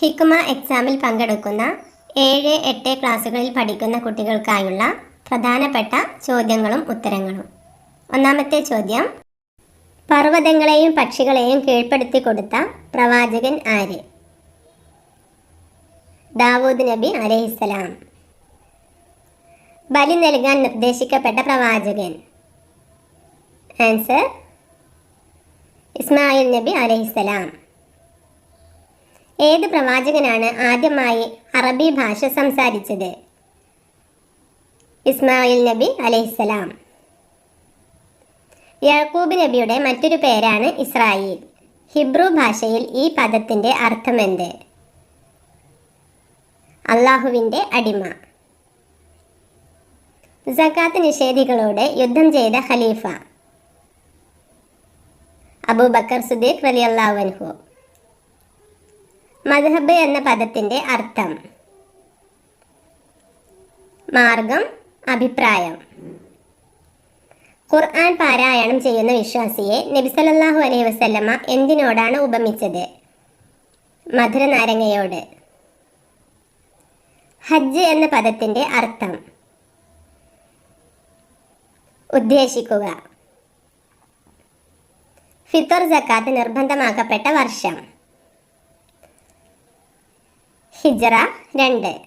ഹിക്മ എക്സാമിൽ പങ്കെടുക്കുന്ന ഏഴ് എട്ട് ക്ലാസ്സുകളിൽ പഠിക്കുന്ന കുട്ടികൾക്കായുള്ള പ്രധാനപ്പെട്ട ചോദ്യങ്ങളും ഉത്തരങ്ങളും. ഒന്നാമത്തെ ചോദ്യം പർവതങ്ങളെയും പക്ഷികളെയും കീഴ്പ്പെടുത്തി കൊടുത്ത പ്രവാചകൻ ആര്? ദാവൂദ് നബി അലഹിസ്സലാം ബലി നൽകാൻ നിർദ്ദേശിക്കപ്പെട്ട പ്രവാചകൻ. ആൻസർ ഇസ്മായിൽ നബി അലഹിസ്സലാം ഏത് പ്രവാചകനാണ് ആദ്യമായി അറബി ഭാഷ സംസാരിച്ചത്? ഇസ്മായിൽ നബി അലൈഹിസ്സലാം യാക്കൂബ് നബിയുടെ മറ്റൊരു പേരാണ് ഇസ്രായേൽ. ഹിബ്രു ഭാഷയിൽ ഈ പദത്തിന്റെ അർത്ഥമെന്ത്? അള്ളാഹുവിന്റെ അടിമ. സക്കാത്ത് നിഷേധികളോട് യുദ്ധം ചെയ്ത ഖലീഫ. അബൂബക്കർ സുദീഖ് വലി അൻഹു. മദ്ഹബ് എന്ന പദത്തിന്റെ അർത്ഥം. മാർഗം അഭിപ്രായം. ഖുർആൻ പാരായണം ചെയ്യുന്ന വിശ്വാസിയെ നബിസലല്ലാഹു അലൈഹി വസല്ലമ എന്തിനോടാണ് ഉപമിച്ചത്? മധുര നാരങ്ങയോട്. ഹജ്ജ് എന്ന പദത്തിന്റെ അർത്ഥം. ഉദ്ദേശിക്കുക. ഫിത്തർ ജക്കാത്ത് നിർബന്ധമാക്കപ്പെട്ട വർഷം. ഹിജറ രണ്ട്.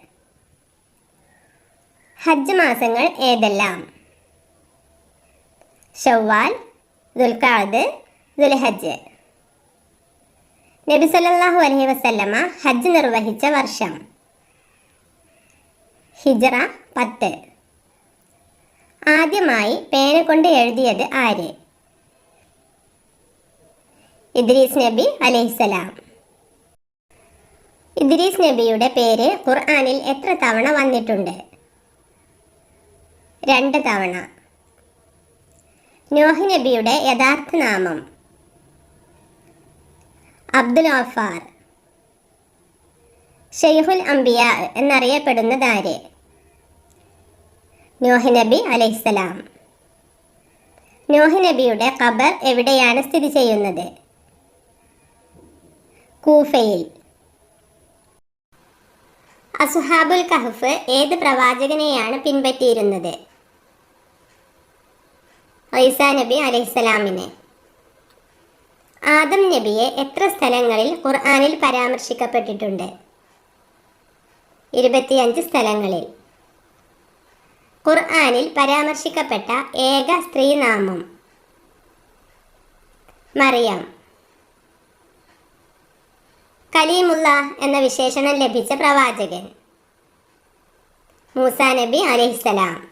ഹജ്ജ് മാസങ്ങൾ ഏതെല്ലാം? ഷവ്വാൽ ദുൽഖാദ് ദുൽഹജ്ജ്. നബി സല്ലല്ലാഹു അലൈഹി വസല്ലമ ഹജ്ജ് നിർവഹിച്ച വർഷം. ഹിജറ പത്ത്. ആദ്യമായി പേന കൊണ്ട് എഴുതിയത് ആര്? ഇദ്രീസ് നബി അലൈഹിസ്സലാം ഇദ്രീസ് നബിയുടെ പേര് ഖുർആാനിൽ എത്ര തവണ വന്നിട്ടുണ്ട്? രണ്ട് തവണ. നോഹ് നബിയുടെ യഥാർത്ഥ നാമം. അബ്ദുൽ ഓഫാർ ഷെയ്ഖുൽ അംബിയ എന്നറിയപ്പെടുന്നതാര്? നോഹ് നബി അലൈഹിസ്സലാം നോഹ് നബിയുടെ ഖബർ എവിടെയാണ് സ്ഥിതി ചെയ്യുന്നത്? കൂഫയിൽ. അസുഹാബുൽ കഹഫ് ഏത് പ്രവാചകനെയാണ് പിൻപറ്റിയിരുന്നത്? ഐസാ നബി അലൈഹിസ്സലാമിനെ. ആദം നബിയെ എത്ര സ്ഥലങ്ങളിൽ ഖുർആാനിൽ പരാമർശിക്കപ്പെട്ടിട്ടുണ്ട്? ഇരുപത്തിയഞ്ച് സ്ഥലങ്ങളിൽ. ഖുർആാനിൽ പരാമർശിക്കപ്പെട്ട ഏക സ്ത്രീനാമം. മറിയാം. കലീമുള്ള എന്ന വിശേഷണം ലഭിച്ച പ്രവാചകൻ. മൂസ നബി അലൈഹിസ്സലാം.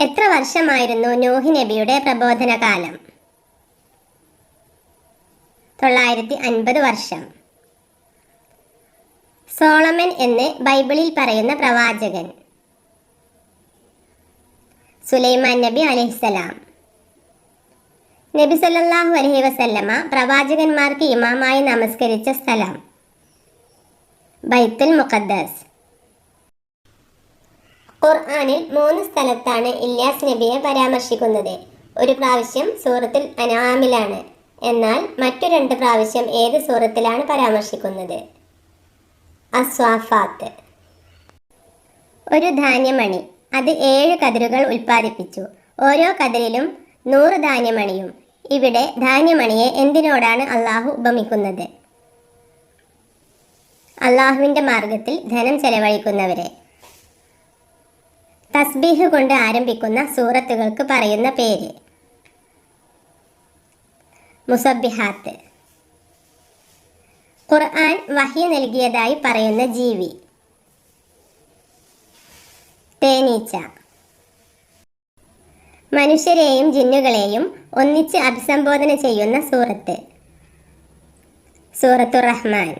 എത്ര വർഷമായിരുന്നു നോഹി നബിയുടെ പ്രബോധന കാലം തൊള്ളായിരത്തി അൻപത് വർഷം. സോളമൻ എന്ന് ബൈബിളിൽ പറയുന്ന പ്രവാചകൻ. സുലൈമാൻ നബി അലൈഹിസ്സലാം. നബി സല്ലല്ലാഹു അലൈഹി വസല്ലമ പ്രവാചകന്മാർക്ക് ഇമാമായി നമസ്കരിച്ച സ്ഥലം. ബൈത്തുൽ മുഖദ്ദസ്. ഖുർആനിൽ മൂന്ന് സ്ഥലത്താണ് ഇല്യാസ് നബിയെ പരാമർശിക്കുന്നത്. ഒരു പ്രാവശ്യം സൂറത്തുൽ അനാമിലാണ്. എന്നാൽ മറ്റു രണ്ട് പ്രാവശ്യം ഏത് സൂറത്തിലാണ് പരാമർശിക്കുന്നത്? അസ്വാഫാത്ത്. ഒരു ധാന്യമണി. അത് ഏഴ് കതിരുകൾ ഉൽപ്പാദിപ്പിച്ചു. ഓരോ കതിരിലും നൂറ് ധാന്യമണിയും. ഇവിടെ ധാന്യമണിയെ എന്തിനോടാണ് അള്ളാഹു ഉപമിക്കുന്നത്? അള്ളാഹുവിന്റെ മാർഗത്തിൽ ധനം ചെലവഴിക്കുന്നവരെ. തസ്ബീഹ് കൊണ്ട് ആരംഭിക്കുന്ന സൂറത്തുകൾക്ക് പറയുന്ന പേര്. മുസബിഹാത്ത് ഖുർആൻ വഹ്യ നൽകിയതായി പറയുന്ന ജീവി. തേനീച്ച. മനുഷ്യരെയും ജിന്നുകളെയും ഒന്നിച്ച് അഭിസംബോധന ചെയ്യുന്ന സൂറത്ത്. സൂറത്തു റഹ്മാൻ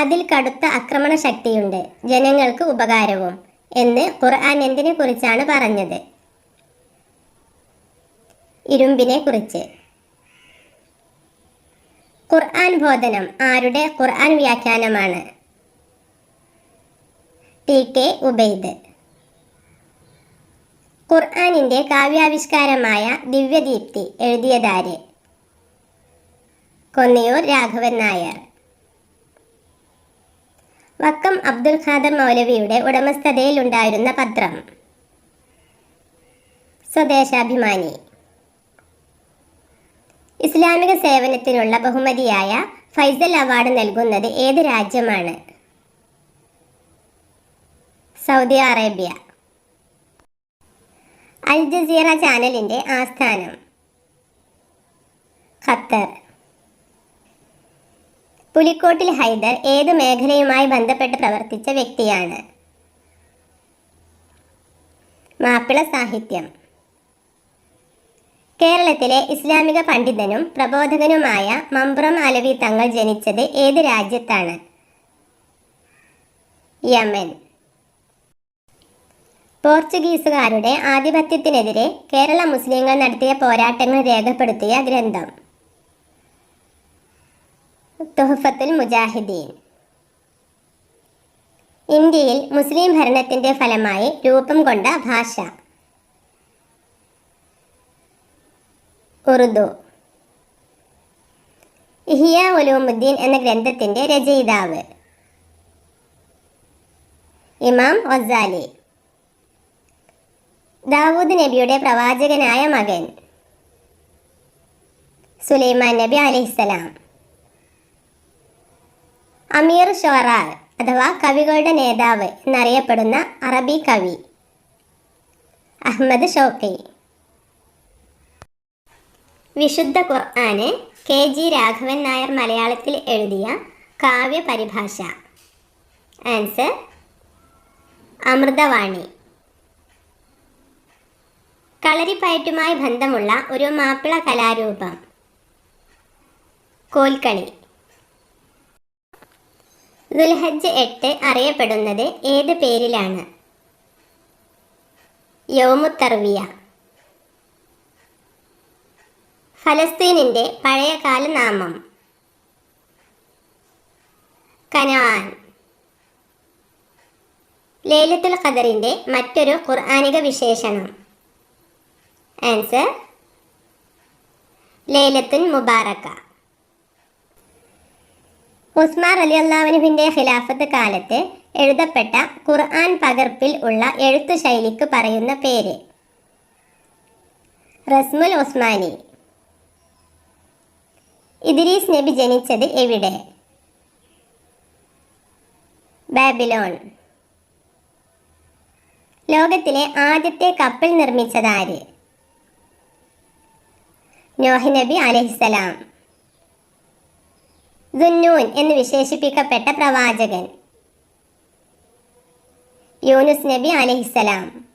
അതിൽ കടുത്ത ആക്രമണ ശക്തിയുണ്ട് ജനങ്ങൾക്ക് ഉപകാരവും എന്ന് ഖുർആൻ എന്തിനെ കുറിച്ചാണ് പറഞ്ഞത്? ഇരുമ്പിനെ കുറിച്ച് ഖുർആൻ ബോധനം ആരുടെ ഖുർആൻ വ്യാഖ്യാനമാണ്? T K Ubaid. ഖുർആാനിന്റെ കാവ്യാവിഷ്കാരമായ ദിവ്യദീപ്തി എഴുതിയതാര്? കൊന്നിയൂർ രാഘവൻ നായർ. വക്കം അബ്ദുൽ ഖാദർ മൗലവിയുടെ ഉടമസ്ഥതയിലുണ്ടായിരുന്ന പത്രം. സ്വദേശാഭിമാനി. ഇസ്ലാമിക സേവനത്തിനുള്ള ബഹുമതിയായ ഫൈസൽ അവാർഡ് നൽകുന്നത് ഏത് രാജ്യമാണ്? Saudi Arabia. അൽ ജസീറ ചാനലിന്റെ ആസ്ഥാനം. ഖത്തർ. പുലിക്കോട്ടിൽ ഹൈദർ ഏത് മേഖലയുമായി ബന്ധപ്പെട്ട് പ്രവർത്തിച്ച വ്യക്തിയാണ്? മാപ്പിള സാഹിത്യം. കേരളത്തിലെ ഇസ്ലാമിക പണ്ഡിതനും പ്രബോധകനുമായ മമ്പ്രം അലവി തങ്ങൾ ജനിച്ചത് ഏത് രാജ്യത്താണ്? യമൻ. പോർച്ചുഗീസുകാരുടെ ആധിപത്യത്തിനെതിരെ കേരള മുസ്ലിങ്ങൾ നടത്തിയ പോരാട്ടങ്ങൾ രേഖപ്പെടുത്തിയ ഗ്രന്ഥം. തുഹഫത്തുൽ മുജാഹിദീൻ. ഇന്ത്യയിൽ മുസ്ലിം ഭരണത്തിന്റെ ഫലമായി രൂപം കൊണ്ട ഭാഷ. ഉറുദു. ഇഹിയ ഉലൂമുദ്ദീൻ എന്ന ഗ്രന്ഥത്തിന്റെ രചയിതാവ്. ഇമാം ഒസാലി ദാവൂദ് നബിയുടെ പ്രവാചകനായ മകൻ. സുലൈമാൻ നബി അലൈഹിസ്സലാം അമീർ ഷോറാർ അഥവാ കവികളുടെ നേതാവ് എന്നറിയപ്പെടുന്ന അറബി കവി അഹമ്മദ് ഷോക്കി. വിശുദ്ധ ഖുർആന് കെ ജി രാഘവൻ നായർ മലയാളത്തിൽ എഴുതിയ കാവ്യ പരിഭാഷ ആൻസർ അമൃതവാണി. കളരിപ്പയറ്റുമായി ബന്ധമുള്ള ഒരു മാപ്പിള കലാരൂപം. കോൽക്കളി. ദുൽഹജ്ജ് എട്ട് അറിയപ്പെടുന്നത് ഏത് പേരിലാണ്? യോമുത്തർവിയ. ഫലസ്തീനിന്റെ പഴയകാല നാമം കനാൻ. ലേലത്തുൽ ഖദറിന്റെ മറ്റൊരു ഖുർആാനിക വിശേഷണം. ആൻസർ ലൈലത്തുൽ മുബാറക്ക. ഉസ്മാൻ അലി അള്ളാഹുനുവിന്റെ ഖിലാഫത്ത് കാലത്ത് എഴുതപ്പെട്ട ഖുർആൻ പകർപ്പിൽ ഉള്ള എഴുത്തു ശൈലിക്ക് പറയുന്ന പേര്. റസ്മുൽ ഉസ്മാനി. ഇദ്രീസ് നബി ജനിച്ചത് എവിടെ? ബാബിലോൺ. ലോകത്തിലെ ആദ്യത്തെ കപ്പൽ നിർമ്മിച്ചതാര് നോഹ് നബി അലഹിസലാം ദുന്നൂൻ എന്ന് വിശേഷിപ്പിക്കപ്പെട്ട പ്രവാചകൻ. യൂനുസ് നബി അലഹിസലാം